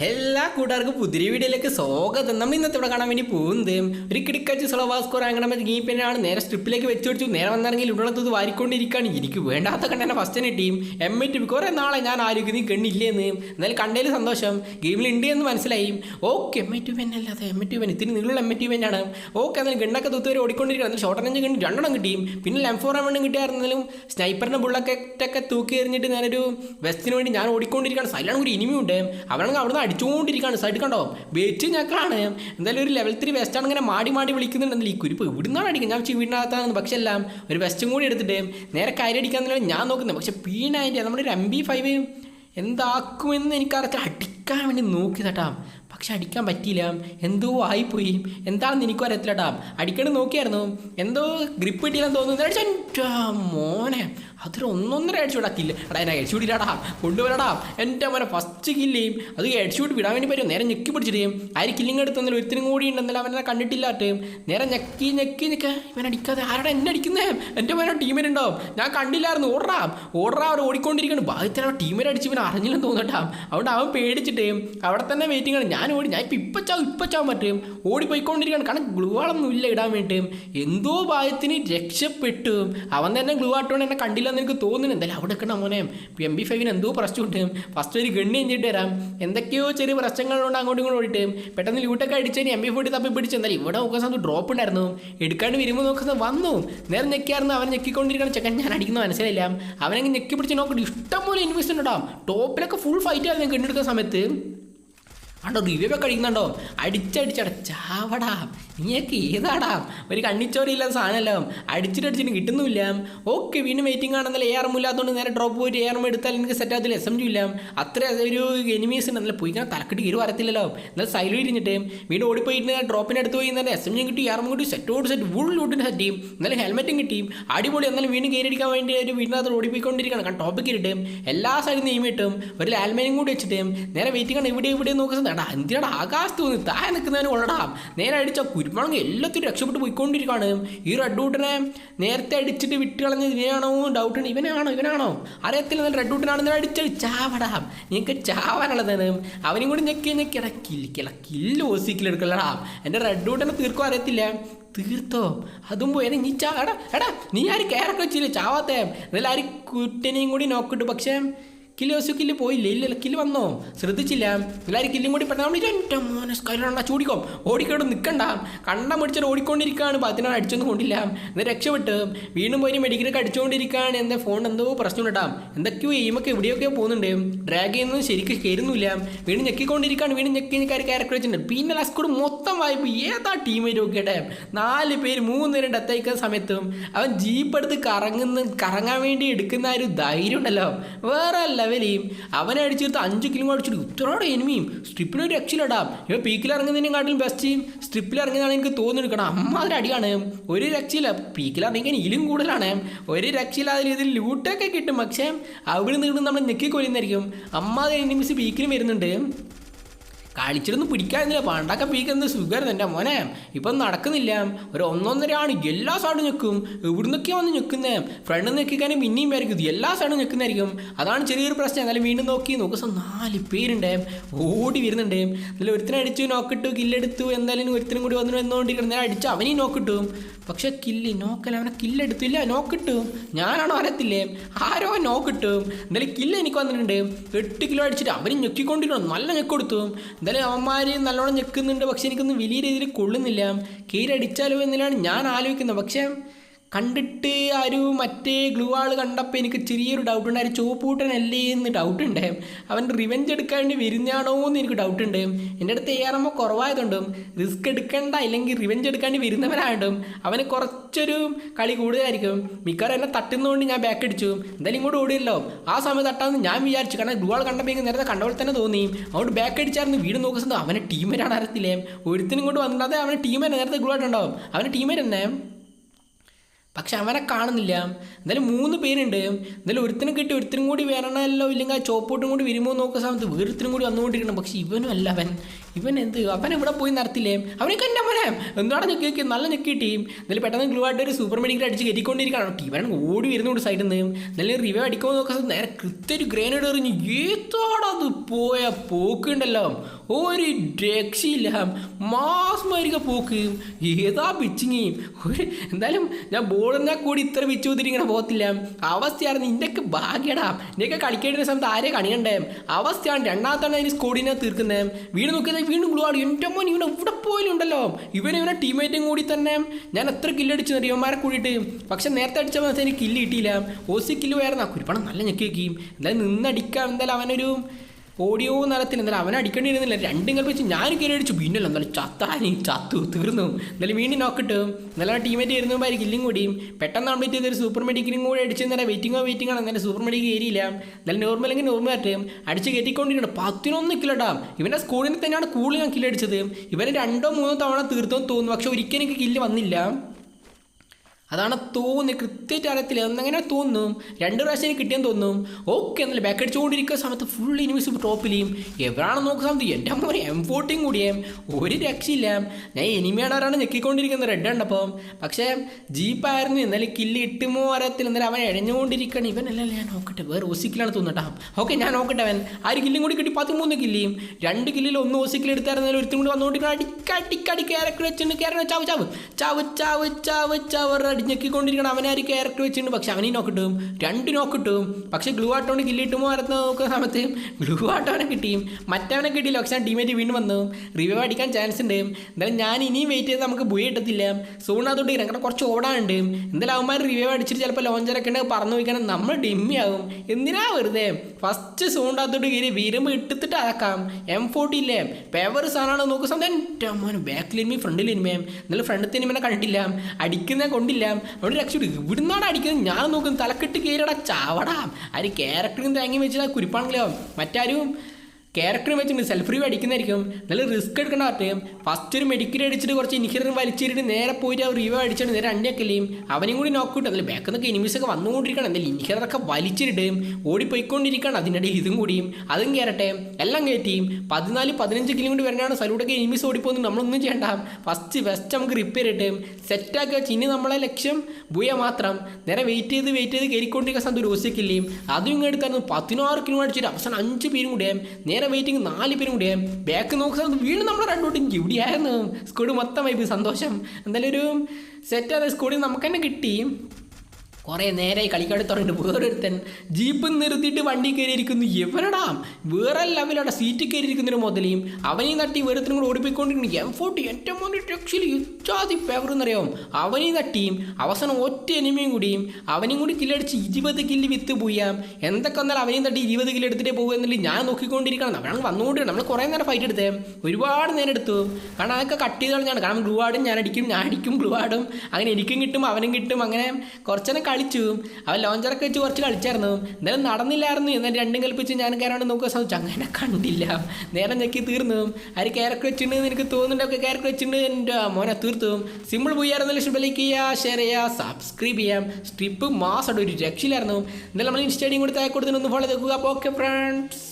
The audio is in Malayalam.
എല്ലാ കൂട്ടുകാർക്കും പുതിരി വീഡിയോയിലേക്ക് സ്വാഗതം. നമ്മൾ ഇന്നത്തെ ഇവിടെ കാണാൻ വേണ്ടി പോകുന്നത് ഒരു കിടക്കച്ച് സ്ലോവാ വാസ്കോർ അങ്ങനെ പെണ്ണാണ് നേരെ സ്ട്രിപ്പിലേക്ക് വെച്ച് പിടിച്ചു. നേരെ വന്നിറങ്ങി ഉടളത്തത് വാരിക്കൊണ്ടിരിക്കുകയാണ്. എനിക്ക് വേണ്ടാത്ത കണ്ടെന്നെ ഫസ്റ്റ് തന്നെ ടീം എം എ ടി കുറേ നാളെ ഞാൻ ആരോഗ്യം കണ്ണില്ലേന്ന് എന്നാലും കണ്ടതിൽ സന്തോഷം. ഗെയിമിൽ ഉണ്ട് എന്ന് മനസ്സിലായി. Okay M A T pen അല്ലാതെ എം എ ടി പെൻ ഇത്തിരി നിങ്ങളുടെ എം എ ടി പെന്നാണ് ഓക്കെ എന്നാലും ഗണ്ണൊക്കെ തുത്തുവരെ ഓടിക്കൊണ്ടിരിക്കണം ഷോർട്ട് റേഞ്ച് കണ്ടു രണ്ടെണ്ണം കിട്ടിയും പിന്നെ എം ഫോർ എണ്ണം കിട്ടിയായിരുന്നാലും സ്നൈപ്പറിന്റെ ബുള്ളൊക്കെ തൂക്കി എറിഞ്ഞിട്ട് ഞാനൊരു വെസ്റ്റിന് വേണ്ടി ഞാൻ ഓടിക്കൊണ്ടിരിക്കുകയാണ്. സൈലാണ് ഒരു ഇനിമിയുണ്ട് അവനാണെങ്കിൽ അവിടുന്ന് അടിച്ചുകൊണ്ടിരിക്കുകയാണ് സൈഡ് കണ്ടോ? വെച്ച് ഞങ്ങളാണ് എന്തായാലും ഒരു ലെവൽ ത്രീ വെസ്റ്റാണ് ഇങ്ങനെ മാടി മാടി വിളിക്കുന്നുണ്ടെങ്കിൽ ഈ കുരിപ്പ് ഇവിടുന്നാണ് അടിക്കുന്നത് ഞാൻ വീടിനകത്താണ് പക്ഷെ എല്ലാം ഒരു വെസ്റ്റും കൂടി എടുത്തിട്ട് നേരെ കയറി അടിക്കാന്നില്ല ഞാൻ നോക്കുന്നത്. പക്ഷെ പീനായിട്ട് നമ്മുടെ ഒരു എം ബി ഫൈവ് എന്താക്കുമെന്ന് എനിക്കറിയാം അടിക്കാൻ വേണ്ടി നോക്കി തട്ടാ പക്ഷെ അടിക്കാൻ പറ്റിയില്ല. എന്തോ ആയിപ്പോയി. എന്താണെന്ന് എനിക്കും അറിയത്തില്ല ട്ടാ അടിക്കണ്ട് നോക്കിയായിരുന്നു. എന്തോ ഗ്രിപ്പ് കിട്ടിയില്ലെന്ന് തോന്നുന്നു. മോനെ. അതൊരു ഒന്നൊന്നര ഹെഡ്ഷൂട്ട് കില്ല് എടാ എന്നെ അടിച്ചു ഇല്ലാടാ. കൊണ്ടുവരടാ. എന്റെ മോനെ ഫസ്റ്റ് കില്ലേയും അത് ഹെഡ്ഷോട്ട് വിടാൻ വേണ്ടി പറ്റും നേരെ ഞെക്കി പിടിച്ചിട്ട് ആര് കില്ലിങ് എടുത്തെന്നല്ലോ ഒരുത്തിനും കൂടി ഉണ്ടെന്നല്ലോ അവനെ കണ്ടിട്ടില്ലാട്ട് നേരെ ഞെക്കി ഞെക്കി നിൽക്കുക ഇവൻ അടിക്കാതെ ആരുടെ എന്നെ അടിക്കുന്നേ? എന്റെ മോനെ ടീമിനുണ്ടാവും ഞാൻ കണ്ടില്ലായിരുന്നു. ഓടാം. ഓടാ അവർ ഓടിക്കൊണ്ടിരിക്കണം. ഭാഗ്യത്തിന് ആ ടീമിനെ അടിച്ച് ഇവൻ അറിഞ്ഞില്ലെന്ന് തോന്നട്ടാ അതുകൊണ്ട് അവൻ പേടിച്ചിട്ട് അവിടെ തന്നെ വെയിറ്റിംഗ് ആണ്. ഞാൻ ഓടി. ഞാൻ ഇപ്പം ഇപ്പച്ചാവും ഇപ്പച്ചാവും പറ്റും ഓടിപ്പോയിക്കൊണ്ടിരിക്കുകയാണ്. കാരണം ഗ്ലൂവാളൊന്നും ഇല്ല ഇടാൻ വേണ്ടിയിട്ട്. എന്തോ ഭാഗ്യത്തിന് രക്ഷപ്പെട്ടു. അവൻ തന്നെ ഗ്ലൂ ആട്ടോണ്ട് എന്നെ കണ്ടില്ലെന്ന് എനിക്ക് തോന്നുന്നു എന്തായാലും അവിടെ നിൽക്കണം മോനെ. എം ബി ഫൈവിന് എന്തോ പ്രശ്നം ഉണ്ട്. ഫസ്റ്റ് ഒരു ഗണ്ണി എഞ്ചിട്ട് വരാം. എന്തൊക്കെയോ ചെറിയ പ്രശ്നങ്ങളുണ്ട് അങ്ങോട്ടും ഇങ്ങോട്ടും ഓടിയിട്ട്. പെട്ടെന്ന് ലൂട്ടൊക്കെ അടിച്ച് എം ബി ഫോർട്ടി തപ്പി പിടിച്ച് എന്തായാലും ഇവിടെ നോക്കുന്ന സമയത്ത് ഡ്രോപ്പ് ഉണ്ടായിരുന്നു. എടുക്കാണ്ട് വരുമ്പോൾ നോക്കുന്ന വന്നു. നേരെ ഞെക്കിയായിരുന്നു. അവൻ ഞെക്കിക്കൊണ്ടിരിക്കണം ചെക്കൻ ഞാൻ അടിക്കുന്ന മനസ്സിലായില്ല. അവനെങ്കിൽ ഞെക്കി പിടിച്ച് നോക്കിയിട്ട് ഇഷ്ടം പോലെ ഇൻവെസ്റ്റ് ഉണ്ടാവും ടോപ്പിലൊക്കെ ഫുൾ ഫൈറ്റ് ആയിരുന്നു കണ്ടെടുക്കുന്ന സമയത്ത്. ആണ്ടോ റിവ്യൂ ഒക്കെ അടിച്ചടിച്ചടാ ചാവടാ നീയൊക്കെ ഏതാടാ? ഒരു കണ്ണിച്ചോറിയില്ലാത്ത സാധനമല്ലോ. അടിച്ചിട്ടടിച്ചിട്ട് കിട്ടുന്നില്ല ഓക്കെ വീണ്ടും വെയിറ്റിംഗ് ആണെന്നല്ല എ ആറും ഇല്ലാത്തതുകൊണ്ട് നേരെ ഡ്രോപ്പ് പോയിട്ട് എ ആറും എടുത്താൽ എനിക്ക് സെറ്റ് ആകത്തില്ല എസ് എം ജി ഇല്ല. അത്ര ഒരു എനിമീസ് ഉണ്ട്. പോയി ഞാൻ തലക്കെട്ട് കീറി വരത്തില്ലല്ലോ. എന്നാൽ സൈഡിൽ ഇരിഞ്ഞിട്ട് വീണ്ടും ഓടിപ്പോയിട്ട് ഡ്രോപ്പിന് അടുത്ത് പോയി എന്നാൽ എസ് എം ജി കിട്ടി ആറും കൂടി സെറ്റോട് സെറ്റ് ഫുൾ ലൂട്ടിന് സെറ്റ് ചെയ്യും. എന്നാലും ഹെൽമെറ്റും കിട്ടി. അടിപൊളി എന്നാലും വീണ്ടും കയറി അടിക്കാൻ വേണ്ടി ഒരു വീടിനകത്ത് ഓടിപ്പോയിക്കൊണ്ടിരിക്കണം കാരണം ടോപ്പിക്ക് എല്ലാ സൈഡിൽ നിന്ന് ഈമിട്ടും ഒരു ലാൽമേനും കൂടി വെച്ചിട്ട് നേരെ വെയിറ്റിംഗ് ആണ്. ഇവിടെ ഇവിടെ നോക്കുന്നത് എടാ എന്തിനാണ് ആകാശത്ത് നിന്ന് താഴെ നിൽക്കുന്നതിന് കൊള്ളടാം. നേരെ അടിച്ച കുരുമുളക് എല്ലാത്തിനും രക്ഷപ്പെട്ട് പോയിക്കൊണ്ടിരിക്കുകയാണ്. ഈ റെഡ് ഡൂട്ടിനെ നേരത്തെ അടിച്ചിട്ട് വിട്ട് കളഞ്ഞ ഡൗട്ട് ഉണ്ട് ഇവനാണോ? ഇവനാണോ? അറിയത്തില്ല. റെഡ് ഡൂട്ടിനാണെന്ന് അടിച്ചത് ചാവടാ. നിങ്ങൾക്ക് ചാവാനുള്ളതാണ്. അവനും കൂടി ഞെക്കി ഞെക്കിട കില്ലിക്കല കില്ല ഓസിക്കിലെടുക്കലടാ എന്റെ റെഡ് ഡൂട്ടിനെ തീർക്കും അറിയത്തില്ല. തീർത്തോ? അതും പോയത് നീ ചാ എടാ എടാ നീ ആര് കയറൊക്കെ വെച്ചില്ലേ? ചാവാത്തേ. എന്നാലും ആര് കുട്ടനെയും കൂടി നോക്കിട്ട് പക്ഷേ കില്ല് ഓസ് കില്ല് പോയില്ല? ഇല്ല കില്ല് വന്നോ? ശ്രദ്ധിച്ചില്ല. എല്ലാവരും കില്ലും കൂടി പെട്ടെന്ന് നമ്മൾ എന്റെ മോനെ ചൂടിക്കോ. ഓടിക്കോട്ട് നിൽക്കണ്ട കണ്ട മടിച്ചിട്ട് ഓടിക്കൊണ്ടിരിക്കുകയാണ് പാത്തിനാണ് അടിച്ചൊന്നും കൊണ്ടില്ല. എന്ന് രക്ഷപ്പെട്ട്. വീണ്ടും പോയി മെഡിക്കലൊക്കെ അടിച്ചുകൊണ്ടിരിക്കുകയാണ് എന്താ ഫോൺ എന്തോ പ്രശ്നം ഉണ്ടാം എന്തൊക്കെയോ എയിമൊക്കെ എവിടെയൊക്കെ പോകുന്നുണ്ട്. ഡ്രാഗ് ചെയ്യുന്നത് ശരിക്കും കയറുന്നില്ല വീണ്ടും ഞെക്കിക്കൊണ്ടിരിക്കുകയാണ് വീണ്ടും ഞെക്കി ഞെക്കാർ ക്യാരക്ടർ വെച്ചിട്ടുണ്ട് പിന്നെ ലാസ്റ്റ് കൂടെ മൊത്തം വായ്പ. ഏതാ ടീമേറ്റ് നോക്കിയിട്ട് നാല് പേര് മൂന്ന് പേരും ഡെത്ത് അയക്കുന്ന സമയത്തും അവൻ ജീപ്പ് എടുത്ത് കറങ്ങുന്ന കറങ്ങാൻ വേണ്ടി എടുക്കുന്ന ഒരു ധൈര്യം ഉണ്ടല്ലോ വേറെ ലെവലെയും അവനെ അടിച്ചെടുത്ത് അഞ്ച് കിലോ അടിച്ചിട്ട് ഇത്രയോടെ എനിമിയും. സ്ട്രിപ്പിന് ഒരു രക്ഷയിലിടാം ഇവ പീക്കിൽ ഇറങ്ങുന്നതിനും കാട്ടിലും ബെസ്റ്റ് സ്ട്രിപ്പിൽ ഇറങ്ങുന്നതാണ് എനിക്ക് തോന്നിയെടുക്കണം അമ്മ അതിന് അടിയാണ്. ഒരു രക്ഷയില്ല. പീക്കിൽ ഇറങ്ങിക്കാൻ ഇതിലും കൂടുതലാണ്. ഒരു രക്ഷയില്ലാതെ രീതിയിൽ ലൂട്ടൊക്കെ കിട്ടും. പക്ഷേ അവിടെ നിന്ന് നമ്മൾ ഞെക്കി കൊല്ലുന്നതായിരിക്കും അമ്മ അത് എനിമിസ് പീക്കിലും വരുന്നുണ്ട്. കളിച്ചിട്ടൊന്നും പിടിക്കാനില്ല. പണ്ടൊക്കെ പീക്കുന്നത് സുഖമായിരുന്നു എന്റെ മോനെ. ഇപ്പം നടക്കുന്നില്ല. ഒരു ഒന്നൊന്നരയാണ്. എല്ലാ സൈഡും ഞെക്കും ഇവിടുന്നൊക്കെ വന്ന് ഞെക്കുന്നേ ഫ്രണ്ട് നിൽക്കാനും പിന്നെയും വരയ്ക്കും എല്ലാ സൈഡും ഞെക്കുന്നതായിരിക്കും അതാണ് ചെറിയൊരു പ്രശ്നം. എന്നാലും വീണ്ടും നോക്കി. നോക്കുക നാല് പേരുണ്ട്. ഓടി വരുന്നുണ്ട്. എന്നാലും ഒരുത്തിനെ അടിച്ചു നോക്കിട്ടു കില്ലെടുത്തു എന്തായാലും ഒരുത്തിനും കൂടി വന്നു വന്നുകൊണ്ടിരിക്കണം നേരെ അടിച്ചു അവനെയും നോക്കിട്ടു പക്ഷെ കില്ല് നോക്കല്ല അവനെ കില്ലെടുത്തില്ല നോക്കിട്ടു ഞാനാണോ അറിയത്തില്ലേ ആരോ നോക്കിട്ടു എന്തായാലും കില്ല് എനിക്ക് വന്നിട്ടുണ്ട്. എട്ട് കിലോ അടിച്ചിട്ട് അവനും ഞെക്കിക്കൊണ്ടിരിക്കണം നല്ല ഞെക്കൊടുത്തു എന്തായാലും അവന്മാർ നല്ലോണം ഞെക്കുന്നുണ്ട്. പക്ഷെ എനിക്കൊന്നും വലിയ രീതിയിൽ കൊള്ളുന്നില്ല. കീരടിച്ചാലോ എന്നതിലാണ് ഞാൻ ആലോചിക്കുന്നത്. പക്ഷേ കണ്ടിട്ട് ആ ഒരു മറ്റേ ഗ്ലൂ ആൾ കണ്ടപ്പോൾ എനിക്ക് ചെറിയൊരു ഡൗട്ട് ഉണ്ട് ആ ഒരു ചോപ്പൂട്ടനല്ലേ? എന്ന് ഡൗട്ട് ഉണ്ട്. അവൻ റിവെഞ്ച് എടുക്കാൻ വേണ്ടി വരുന്നതാണോ എന്ന് എനിക്ക് ഡൗട്ട് ഉണ്ട്. എന്റെ അടുത്ത് ഏറുമ്പോൾ കുറവായതുകൊണ്ടും റിസ്ക് എടുക്കേണ്ട അല്ലെങ്കിൽ റിവെഞ്ച് എടുക്കാണ്ട് വരുന്നവനായിട്ടും അവന് കുറച്ചൊരു കളി കൂടുതലായിരിക്കും. മിക്കവാറും എന്നെ തട്ടുന്നതുകൊണ്ട് ഞാൻ ബാക്ക് അടിച്ചു. എന്തായാലും ഇങ്ങോട്ട് ഓടിയല്ലോ. ആ സമയത്ത് തട്ടാമെന്ന് ഞാൻ വിചാരിച്ചു. കാരണം ഗ്ലൂ ആൾ കണ്ടപ്പോൾ എനിക്ക് നേരത്തെ കണ്ടപ്പോൾ തന്നെ തോന്നി. അവിടെ ബാക്ക് അടിച്ചായിരുന്നു. വീട് നോക്കുന്നത് അവനെ ടീമേറ്റാണ് അറിയത്തില്ലേ? ഒരുത്തിനും ഇങ്ങോട്ട് വന്നിട്ട് അവന്റെ ടീമേറ്റ് നേരത്തെ ഗ്ലൂ ആയിട്ടുണ്ടാവും. അവന്റെ ടീമേറ്റ് പക്ഷെ അവനെ കാണുന്നില്ല. എന്തായാലും മൂന്ന് പേരുണ്ട്. എന്തായാലും ഒരുത്തിനും കിട്ടി ഒരുത്തിനും കൂടി വരണമല്ലോ ഇല്ലെങ്കിൽ ആ ചോപ്പോട്ടും കൂടി വരുമ്പോൾ നോക്കുന്ന സമയത്ത് വേറൊരുത്തിനും കൂടി വന്നുകൊണ്ടിരിക്കണം. പക്ഷെ ഇവനും അല്ല അവൻ. ഇവൻ എന്ത്? അവൻ എവിടെ പോയി നടത്തില്ലേ? അവനൊക്കെ എന്റെ അവനെ എന്താണ് ഞെക്കി നല്ല ഞെക്കി ടീം. എന്നാലും പെട്ടെന്ന് ഗ്ലൂ ആയിട്ട് ഒരു സൂപ്പർ മെഡിക്കൽ അടിച്ച് കയറ്റിക്കൊണ്ടിരിക്കുകയാണ്. ടീമാണ് ഓടി വരുന്നുണ്ട് സൈഡിൽ നിന്ന് നല്ല റിവ്യൂ അടിക്കുമ്പോൾ നോക്കാൻ നേരെ കൃത്യൊരു ഗ്രേനേഡ് എറിഞ്ഞ് ഏത്തോടത് പോയ പോക്കുണ്ടല്ലോ ഒരു രക്ഷയില്ല. മാസ് മാരിക പോക്ക്. ഏതാ പിച്ചിങ് ഒരു എന്തായാലും ഞാൻ ബോളെന്നാൽ കൂടി ഇത്ര പിച്ച് കുത്തിരി ഇങ്ങനെ പോകത്തില്ല. അവസ്ഥയാണ് നിന്റെയൊക്കെ ഭാഗ്യടാ. നിനക്ക് കളിക്കേണ്ട സമയത്ത് ആരെ കണിയണ്ടേ? അവസ്ഥയാണ് രണ്ടാമത്താണ് അതിന് സ്കോഡിനെ തീർക്കുന്നത് വീട് നോക്കിയത് വീണ്ടും ഗ്ലൂ എന്റെ മോൻ എവിടെ പോയാലും ഉണ്ടല്ലോ ഇവൻ ഇവനെ ടീമേറ്റും കൂടി തന്നെ. ഞാൻ എത്ര കില്ലടിച്ചു ഇവന്മാരെ കൂടിയിട്ട്. പക്ഷെ നേരത്തെ അടിച്ച മനസ്സിൽ എനിക്ക് കില്ല് കിട്ടിയില്ല. ഓസി കില്ല് വേറെ കുരിപ്പണം നല്ല ഞെക്കി വെക്കുകയും എന്തായാലും നിന്നടിക്കാം എന്തായാലും അവനൊരു ഓഡിയോ നടത്തിൽ എന്തായാലും അവനെ അടിക്കേണ്ടി ഇരുന്നില്ല രണ്ടും കൽപ്പിച്ച് ഞാൻ കയറി അടിച്ചു. പിന്നല്ല എന്തായാലും ചത്താനി ചത്തു തീർന്നു. എന്തായാലും വീണ്ടും നോക്കിട്ട് എന്നാലും ടീമേറ്റ് ഇരുന്നപ്പോൾ കില്ലും കൂടിയും പെട്ടെന്ന് കംപ്ലീറ്റ് ചെയ്തൊരു സൂപ്പർ മെഡിക്കലും കൂടി അടിച്ചു നേരെ വെയിറ്റിങ്ങോ വെയിറ്റിംഗ് ആണ്. എന്നാലും സൂപ്പർ മെഡിക്കൽ കയറിയില്ല. എന്നാലും നോർമൽ എങ്കിൽ നോർമൽ ആയിട്ട് അടിച്ച് കയറ്റിക്കൊണ്ടിരിക്കണം പത്തിനൊന്ന് കില്ലടാ ഇവന്റെ സ്കൂളിൽ തന്നെയാണ് കൂടുതൽ ഞാൻ കില്ലടിച്ചത് ഇവരെ രണ്ടോ മൂന്നോ തവണ തീർത്തോ തോന്നുന്നു. പക്ഷെ ഒരിക്കലും എനിക്ക് കില്ല് വന്നില്ല. അതാണ് തോന്നി കൃത്യമായിട്ട് അറിയത്തില്ല. എന്നങ്ങനെ തോന്നും? രണ്ട് പ്രാവശ്യം എനിക്ക് കിട്ടിയെന്ന് തോന്നും. ഓക്കെ എന്നാലും ബാക്ക് അടിച്ചുകൊണ്ടിരിക്കുന്ന സമയത്ത് ഫുൾ ഇനിമിസ് ടോപ്പിലെയും. എവിടെയാണെന്ന് നോക്കുന്ന സമയത്ത്? എന്റെ അമ്മ എം ഫോർട്ടിയും കൂടിയേം. ഒരു രക്ഷയില്ല. ഞാൻ എനിമിയാടാറാണ് ഞെക്കിക്കൊണ്ടിരിക്കുന്നത് റെഡ് ഉണ്ടപ്പം പക്ഷേ ജീപ്പായിരുന്നു എന്നാലും കില്ല് ഇട്ടുമോ അറിയത്തില്ല. എന്നാലും അവൻ എഴഞ്ഞുകൊണ്ടിരിക്കണം അല്ലല്ല ഞാൻ നോക്കട്ടെ. വേറെ ഓസിക്കിലാണ് തോന്നട്ടാ ഓക്കെ ഞാൻ നോക്കട്ടെ അവൻ. ആ ഒരു കില്ലും കൂടി കിട്ടി പതിമൂന്ന് കില്ലിയും രണ്ട് കില്ലിൽ ഒന്ന് ഓസിക്കിൽ എടുത്തായിരുന്നാലും ഒരുത്തും കൂടി വന്നുകൊണ്ടിരിക്കണം അടിക്കടിക്കടി കയറക്കി വെച്ചിട്ടുണ്ട്. കയറണം ചാവ് ചാവ്. ചാവ് ചാവ് ചാവ്. ചാവ് അടിഞ്ഞക്കിക്കൊണ്ടിരിക്കണം ആര് ക്യാരക്ടർ വെച്ചിട്ടുണ്ട്. പക്ഷെ അവനീ നോക്കിട്ടും രണ്ട് നോക്കിട്ടും പക്ഷെ ഗ്ലൂ ആട്ടോണ് കില്ലിട്ടുമോ ആയിരുന്നു നോക്കുന്ന സമയത്ത്? ഗ്ലൂ ആട്ടോനെ കിട്ടിയും. മറ്റവനെ കിട്ടിയില്ല. പക്ഷെ ടീമേറ്റ് വീണ്ടും വന്നു. റിവ്യൂ അടിക്കാൻ ചാൻസ് ഉണ്ട്. എന്തായാലും ഞാൻ ഇനിയും വെയിറ്റ് ചെയ്ത് നമുക്ക് ബുയ കിട്ടത്തില്ല. സൂൺ അതുകൊണ്ട് കാരണം കുറച്ച് ഓടാനുണ്ട്. എന്തായാലും അവന്മാർ റിവ്യൂ അടിച്ചിട്ട് ചിലപ്പോൾ ലോഞ്ചറൊക്കെ ഉണ്ടെങ്കിൽ പറഞ്ഞു വയ്ക്കണം നമ്മൾ ഡിമ്മിയാകും എന്തിനാ വെറുതെ? ഫസ്റ്റ് സൂണ്ടാത്തോട്ട് കയറി വീരമ്പ് ഇട്ടിട്ട് ആക്കാം എം ഫോർട്ടി ഇല്ലേ? പേവർ സാധനമാണ് നോക്കുന്ന സമയത്ത് എന്റെ എനിമി ഫ്രണ്ടിൽ എനിമയും എന്നാലും ഫ്രണ്ടിൽ എനിമനെ കണ്ടിട്ടില്ല. അടിക്കുന്ന കൊണ്ടില്ല. അവിടെ രക്ഷപ്പെട്ടു ഇവിടുന്നാണ് അടിക്കുന്നത്. ഞാൻ നോക്കും തലക്കെട്ട് കയറിയടാ ചാവടാ. അതിന് ക്യാരക്ടറും തേങ്ങി വെച്ചാൽ കുരിപ്പാണെങ്കിലാവും മറ്റാരും ക്യാരക്ടർ വെച്ചിട്ട് സെൽഫ് റിവ്യൂ അടിക്കുന്നതായിരിക്കും. നല്ല റിസ്ക് എടുക്കേണ്ട പറ്റും ഫസ്റ്റ് ഒരു മെഡിക്കൽ അടിച്ചിട്ട് കുറച്ച് ഇനിക്കറിന് വലിച്ചിട്ട് നേരെ പോയിട്ട് അവർ റിവ്യൂ അടിച്ചിട്ട് നേരെ അണ്ടിയാക്കില്ലേയും അവനെയും കൂടി നോക്കിയിട്ട് അതിൽ ബാക്കിൽ നിന്നൊക്കെ എനിമീസ് ഒക്കെ വന്നുകൊണ്ടിരിക്കണം. എന്തായാലും ഇനിക്കറൊക്കെ വലിച്ചിട്ട് ഓടിപ്പോയിക്കൊണ്ടിരിക്കണം. അതിനിടയിൽ ഇതും കൂടിയും. അതും കയറട്ടെ എല്ലാം കയറ്റിയും പതിനാല് പതിനഞ്ച് കിലോ കൊണ്ട് വരണാണ് സലൂട്ടൊക്കെ എനിമീസ് ഓടിപ്പോകുന്നു നമ്മളൊന്നും ചെയ്യണ്ട. ഫസ്റ്റ് വെസ്റ്റ് നമുക്ക് റിപ്പയർ ഇട്ട് സെറ്റാക്കി വെച്ച് ഇനി നമ്മളെ ലക്ഷ്യം ബുയ മാത്രം. നേരെ വെയിറ്റ് ചെയ്ത് വെയിറ്റ് ചെയ്ത് കയറിക്കൊണ്ടിരിക്കുന്ന സ്ഥലത്ത് ഒരു ഓസിക്കില്ലേയും അതും ഇങ്ങനെ എടുത്തായിരുന്നു പതിനാറ് കിലോ അടിച്ചിട്ട് അവസാനം അഞ്ച് പേരും കൂടിയാൽ നേരെ വെയിറ്റിംഗ് നാല് പേരും കൂടിയേ ബാക്ക് നോക്കുന്ന വീണ്ടും നമ്മൾ രണ്ടോട്ടും ഇവിടെയായിരുന്നു. സ്കൂഡ് മൊത്തമായി സന്തോഷം. എന്തായാലും ഒരു സെറ്റ് ആയ സ്കൂഡിൽ നമുക്ക് തന്നെ കിട്ടി. കുറേ നേരെ കളിക്കാട് തുടങ്ങിയിട്ട് വേറൊരുത്തൻ ജീപ്പ് നിർത്തിയിട്ട് വണ്ടി കയറിയിരിക്കുന്നു. എവരടാ വേറെ ലെവലവിടെ സീറ്റ് കയറിയിരിക്കുന്നൊരു മുതലേയും അവനെയും തട്ടി വേറൊരുത്തനും കൂടെ ഓടിപ്പോയിക്കൊണ്ടിരിക്കുന്നു. എം ഫോർട്ടി ഏറ്റവും രക്ഷയിൽ ഇച്ചാതി പേവർ എന്നറിയാം അവനെയും തട്ടിയും അവസാനം ഒറ്റ എനിമയും കൂടിയും അവനെയും കൂടി കില്ലടിച്ച് ഇരുപത് കില്ല് വിത്ത് പോയാം എന്തൊക്കെ വന്നാലും അവനെയും തട്ടി ഇരുപത് കില്ല് എടുത്തിട്ടേ പോകുക എന്നുള്ളത് ഞാൻ നോക്കിക്കൊണ്ടിരിക്കണം അവനാണ് വന്നുകൊണ്ടിരിക്കണം നമ്മൾ കുറേ നേരം ഫൈറ്റ് എടുത്തേ. ഒരുപാട് നേരം എടുത്തു. കാരണം അതൊക്കെ കട്ട് ചെയ്ത് കളഞ്ഞാണ് കാരണം ഗ്ലൂ ആടും ഞാൻ അടിക്കും ഞാൻ അടിക്കും ഗ്ലൂ ആടും അങ്ങനെ എനിക്കും കിട്ടും അവനും കിട്ടും. അങ്ങനെ കുറച്ചെണ്ണം കളിച്ചു. അവൻ ലോഞ്ചറൊക്കെ വെച്ച് കുറച്ച് കളിച്ചായിരുന്നു. എന്തായാലും നടന്നില്ലായിരുന്നു. എന്നാൽ രണ്ടും കൽപ്പിച്ച് ഞാൻ കയറാണ്ട് നോക്കുക സാധിച്ചു അങ്ങനെ കണ്ടില്ല. നേരം ഞെക്കി തീർന്നു. ആര് കയറൊക്കെ വെച്ചിട്ടുണ്ട് എനിക്ക് തോന്നുന്നുണ്ടൊക്കെ കയറൊക്കെ വെച്ചിട്ടുണ്ട് എന്റെ മോനെ തീർത്തു സിമ്പിൾ പോയിരുന്നു ലക്ഷം ലൈക്ക് ചെയ്യുക ഷെയർ ചെയ്യുക സബ്സ്ക്രൈബ് ചെയ്യാം. സ്ട്രിപ്പ് മാസമായിട്ട് ഒരു രക്ഷയിലായിരുന്നു എന്തായാലും നമ്മൾ ഇൻസ്റ്റാഡിയും കൂടി താഴെ കൊടുത്തിട്ട് ഒന്ന് ഫോളോ നോക്കുക. അപ്പോൾ ഓക്കെ ഫ്രണ്ട്സ്